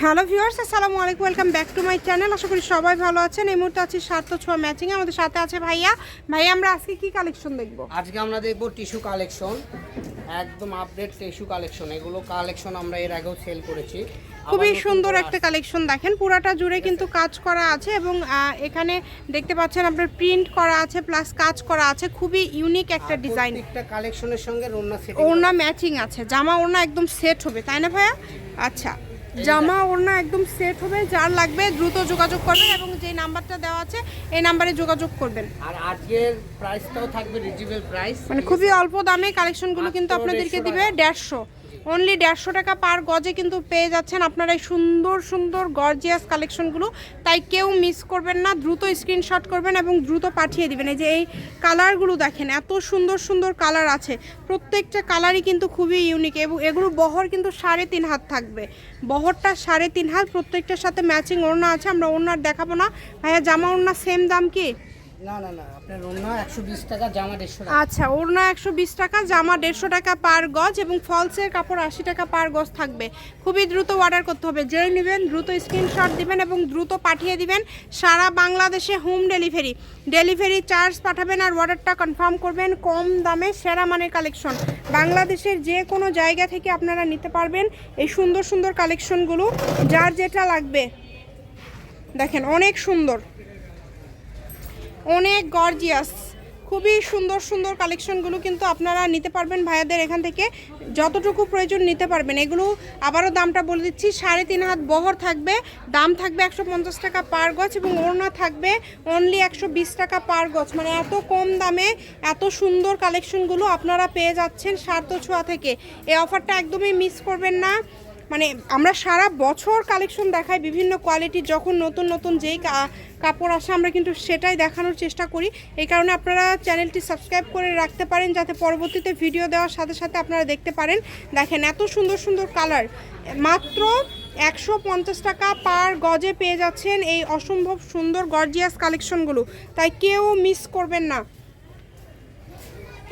Hello viewers আসসালামু আলাইকুম welcome back to my channel. আশা করি সবাই ভালো আছেন। এই মুহূর্তে আছি সাত ছোঁয়া ম্যাচিং আমাদের সাথে আছে ভাইয়া। ভাইয়া আমরা আজকে কি কালেকশন দেখব? আজকে আমরা দেখব টিস্যু কালেকশন একদম আপডেট টিস্যু কালেকশন এগুলো কালেকশন আমরা এর আগেও সেল করেছি। খুবই সুন্দর একটা কালেকশন দেখেন। পুরাটা জুড়ে কিন্তু কাজ করা আছে এবং এখানে দেখতে পাচ্ছেন আপনার প্রিন্ট করা আছে প্লাস কাজ করা আছে। খুবই ইউনিক একটা ডিজাইন একটা কালেকশনের সঙ্গে রোনা সেট ওড়না ম্যাচিং আছে। জামা ওড়না একদম সেট হবে তাই না ভাইয়া? আচ্ছা। জামা ওড়না একদম সেট হবে যার লাগবে দ্রুত যোগাযোগ করবেন এবং যে নাম্বারটা দেওয়া আছে এই নাম্বারে যোগাযোগ করবেন। আর আজকের প্রাইসটাও থাকবে রিজনেবল প্রাইস মানে খুবই অল্প দামে কালেকশনগুলো কিন্তু আপনাদেরকে 150 দিবে দেড়শো। অনলি দেড়শো টাকা পার গজে কিন্তু পেয়ে যাচ্ছেন আপনারা এই সুন্দর সুন্দর গর্জিয়াস কালেকশনগুলো তাই কেউ মিস করবেন না, দ্রুত স্ক্রিনশট করবেন এবং দ্রুত পাঠিয়ে দিবেন। এই যে এই কালারগুলো দেখেন, এত সুন্দর সুন্দর কালার আছে। প্রত্যেকটা কালারই কিন্তু খুবই ইউনিক এবং এগুলো বহর কিন্তু সাড়ে তিন হাত থাকবে। বহরটা সাড়ে তিন হাত, প্রত্যেকটার সাথে ম্যাচিং ওড়না আছে, আমরা ওড়নার দেখাবো না। ভাইয়া, জামা ওড়না সেম দাম কি? না না না, আপনার একশো বিশ টাকা, জামা আচ্ছা ওড়না একশো বিশ টাকা, জামা দেড়শো টাকা পার গজ এবং ফলসের কাপড় আশি টাকা পার গজ থাকবে। খুবই দ্রুত অর্ডার করতে হবে। নেবেন, দ্রুত দিবেন এবং দ্রুত পাঠিয়ে দিবেন সারা বাংলাদেশে হোম ডেলিভারি ডেলিভারি চার্জ পাঠাবেন আর অর্ডারটা কনফার্ম করবেন কম দামে সেরা মানের কালেকশন বাংলাদেশের যে কোনো জায়গা থেকে আপনারা নিতে পারবেন এই সুন্দর সুন্দর কালেকশনগুলো যার যেটা লাগবে, দেখেন অনেক সুন্দর। অনেক গর্জিয়াস খুবই সুন্দর সুন্দর কালেকশনগুলো কিন্তু আপনারা নিতে পারবেন ভাইয়াদের এখান থেকে। যতটুকু প্রয়োজন নিতে পারবেন। এগুলো আবারও দামটা বলে দিচ্ছি, সাড়ে তিন হাত বহর থাকবে, দাম থাকবে একশো পঞ্চাশ টাকা পার গছ এবং ওড়না থাকবে অনলি একশো বিশ টাকা পার গছ মানে এত কম দামে এত সুন্দর কালেকশনগুলো আপনারা পেয়ে যাচ্ছেন সার্থ ছোঁয়া থেকে। এই অফারটা একদমই মিস করবেন না। মানে আমরা সারা বছর কালেকশন দেখাই বিভিন্ন কোয়ালিটি যখন নতুন নতুন যেই কাপড় আসে, আমরা কিন্তু সেটাই দেখানোর চেষ্টা করি। এই কারণে আপনারা চ্যানেলটি সাবস্ক্রাইব করে রাখতে পারেন, যাতে পরবর্তীতে ভিডিও দেওয়ার সাথে সাথে আপনারা দেখতে পারেন। দেখেন, এত সুন্দর সুন্দর কালার। মাত্র একশো পঞ্চাশ টাকা পার গজে পেয়ে যাচ্ছেন এই অসম্ভব সুন্দর গর্জিয়াস কালেকশনগুলো। তাই কেউ মিস করবেন না।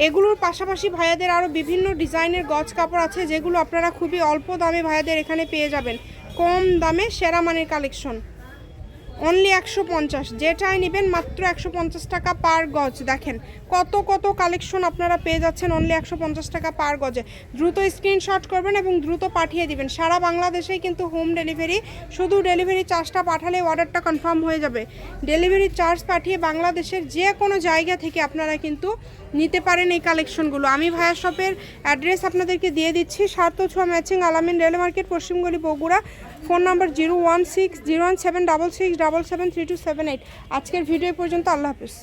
এগুলোর পাশাপাশি ভাইয়াদের আরও বিভিন্ন ডিজাইনের গজ কাপড় আছে, যেগুলো আপনারা খুবই অল্প দামে ভাইয়াদের এখানে পেয়ে যাবেন। কম দামে সেরা মানের কালেকশন। অনলি একশো পঞ্চাশ। যেটাই নেবেন মাত্র একশো পঞ্চাশ টাকা পার গজ। দেখেন, কত কত কালেকশন আপনারা পেয়ে যাচ্ছেন অনলি একশো পঞ্চাশ টাকা পার গজে। দ্রুত স্ক্রিনশট করবেন এবং দ্রুত পাঠিয়ে দিবেন। সারা বাংলাদেশেই কিন্তু হোম ডেলিভারি শুধু ডেলিভারি চার্জটা পাঠালে অর্ডারটা কনফার্ম হয়ে যাবে। ডেলিভারি চার্জ পাঠিয়ে বাংলাদেশের যে কোনো জায়গা থেকে আপনারা কিন্তু নিতে পারেন এই কালেকশনগুলো আমি ভায়া শপের অ্যাড্রেস আপনাদেরকে দিয়ে দিচ্ছি। সার্থ ছোঁয়া matching Alamin rail market পশ্চিমগলি Bogura. Phone number zero one six zero one seven double six double seven three two seven eight. আজকের ভিডিও পর্যন্ত, আল্লাহ হাফিজ।